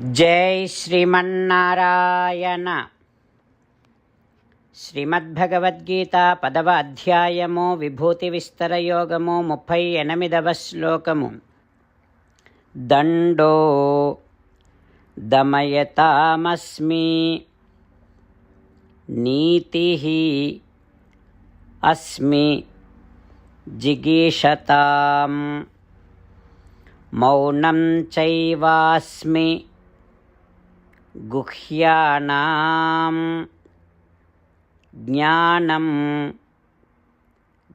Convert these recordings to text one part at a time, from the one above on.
జై శ్రీమన్నారాయణ. శ్రీమద్భగవద్గీత పదవ అధ్యాయము విభూతి విస్తర యోగము ముప్పై ఎనిమిదవ శ్లోకము. దండో దమయతామస్మి నీతి అస్మి జిగీషతాం. మౌనం చైవాస్మి గుహ్యానాం జ్ఞానం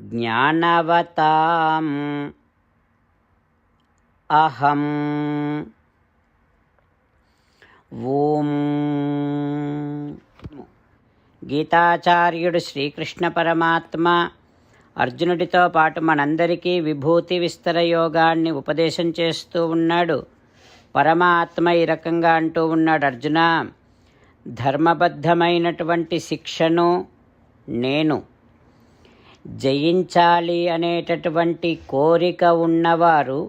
జ్ఞానవతాం అహం ఓం. గీతాచార్యుడు శ్రీకృష్ణ పరమాత్మ అర్జునుడితో పాటు మనందరికీ విభూతి విస్తర యోగాన్ని ఉపదేశం చేస్తూ ఉన్నాడు. పరమాత్మ ఈ రకంగా అంటూ ఉన్నాడు అర్జున ధర్మబద్ధమైనటువంటి శిక్షను నేను జయించాలి అనేటటువంటి కోరిక ఉన్నవారు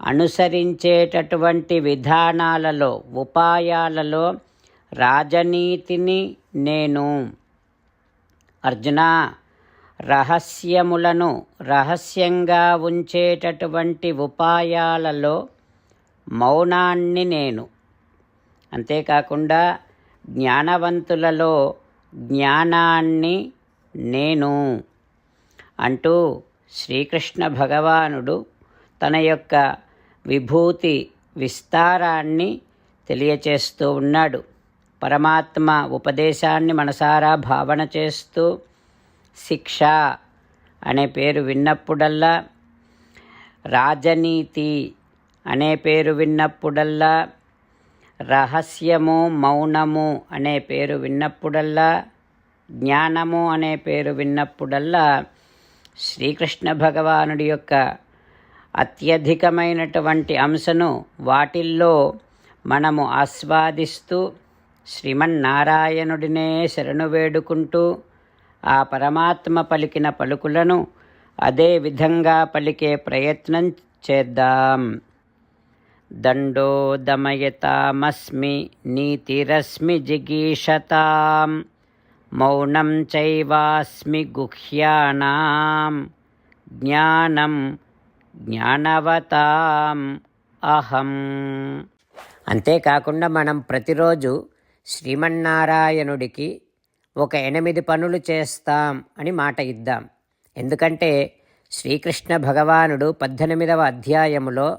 అనుసరించేటటువంటి విధానాలలో ఉపాయాలలో రాజనీతిని నేను. అర్జున రహస్యములను రహస్యంగా ఉంచేటటువంటి ఉపాయాలలో మౌనాన్ని నేను. అంతేకాకుండా జ్ఞానవంతులలో జ్ఞానాన్ని నేను అంటూ శ్రీకృష్ణ భగవానుడు తన యొక్క విభూతి విస్తారాన్ని తెలియచేస్తూ ఉన్నాడు. పరమాత్మ ఉపదేశాన్ని మనసారా భావన చేస్తూ శిక్ష అనే పేరు విన్నప్పుడల్లా రాజనీతి అనే పేరు విన్నప్పుడల్లా రహస్యము మౌనము అనే పేరు విన్నప్పుడల్లా జ్ఞానము అనే పేరు విన్నప్పుడల్లా శ్రీకృష్ణ భగవానుడి యొక్క అత్యధికమైనటువంటి అంశను వాటిల్లో మనము ఆస్వాదిస్తూ శ్రీమన్నారాయణుడినే శరణు వేడుకుంటూ ఆ పరమాత్మ పలికిన పలుకులను అదే విధంగా పలికే ప్రయత్నం చేద్దాం. దండో దమయతామస్మి నీతిరస్మి జిగీషతాం మౌనం చైవాస్మి గుహ్యానాం జ్ఞానం జ్ఞానవతాం అహం అంతేకాకుండా మనం ప్రతిరోజు శ్రీమన్నారాయణుడికి ఒక ఎనిమిది పనులు చేస్తాం అని మాట ఇద్దాం. ఎందుకంటే శ్రీకృష్ణ భగవానుడు పద్దెనిమిదవ అధ్యాయములో